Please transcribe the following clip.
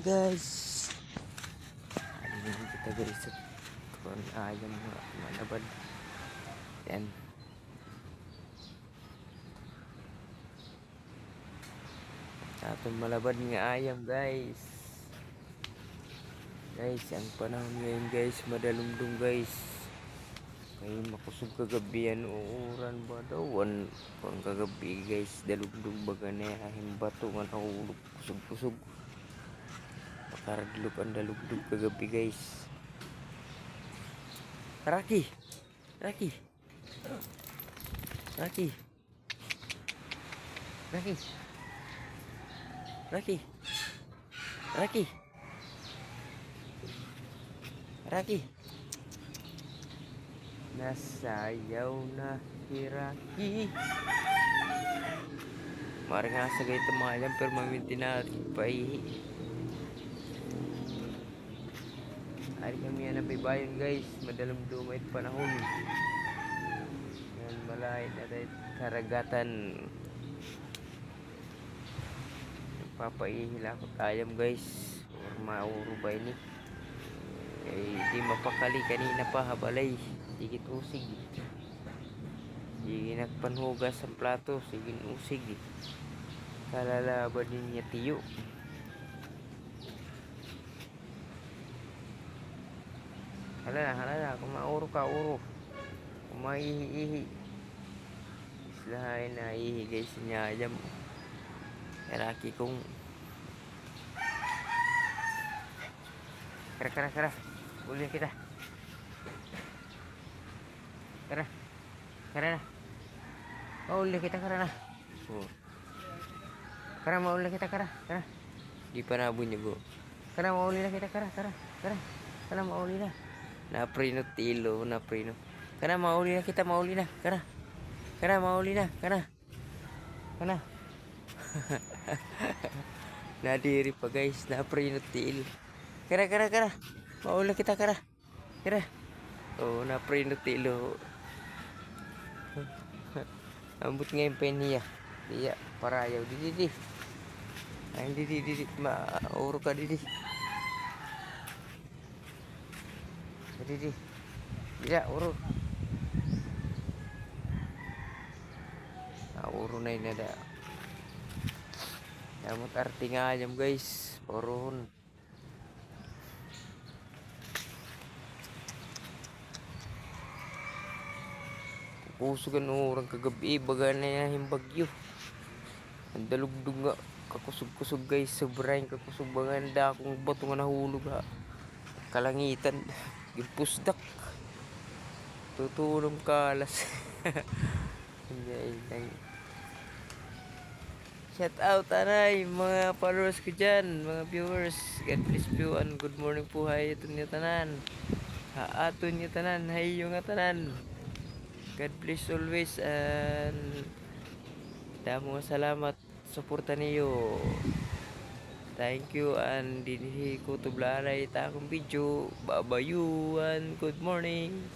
guys. Ano kita guys kung mga manabad. Yan. Atong malabad nga ayam guys. Guys, ang panahon ngayon guys, madalumdum guys. Kaya makusog kagabi yan, uuran ba daw? Wan, pang kagabi guys, dalugdog baga na ahim bato nga nahulog, kusog-kusog. Pakaradlog ang dalugdog kagabi guys. Raki! Raki! Raki! Raki! Raki! Raki! Raki! Nasayaw na si Raki. Mari nga sa gayto mga yan, pero maminti na paihi. Ari kami yan baybayin guys, madalam dumait panahon. Yan malay na tayo karagatan. Papaihila ko tayam guys. Mauro ba ini? Eh, di mapakali kanina pa habalay. Sigit usig. Sige nagpanhugas ang plato. Sige usig. Kalalaban din niya tiyo. Hala na, hala na. Kung mauro ka, uro. Kung maihi-ihi. Islahay na ihi guys niya. Ayam. Eraki kong Kara, kara, kara. Uli kita. Kara. Kara na. Mauli kita, kara na. Oh. Kara, mauli kita, kara. Kara. Di pa nabunyo go. Kara, mauli na kita, kara, kara. Kara. Kara, mauli na. Naprino tilo, naprino. Kara, mauli na kita, mauli na. Kara. Kara, mauli na. Kara. Kara. Nadiri pa guys, naprino tilo. Kara, kara, kara. Maula kita, kara. Kara. Oh, naprino tilo. Ambut ngayon pa niya. Iya, parayaw. Di, di, di. Ay, di, di, di, di. Mauro ka, di, di. Di, di. Iya, uro. Ah, uro na yun na da. Arti nga jam guys. Poron. Kusugan orang kagabi baga na yung bagyo. Ang dalugdug nga kakusog-kusog guys sobrang kakusog banganda akong bato nga nahulog ha. Kalangitan gipusdak. Tutulong. Hindi lang. Shout out aray mga followers ko dyan, mga viewers. God bless you and good morning po hay ito niyo tanan. Haaton niyo tanan, hay yung nga tanan. God bless always and damo salamat suporta niyo. Thank you and dinhi ko tublaray ta akong video. Babayuan. Good morning.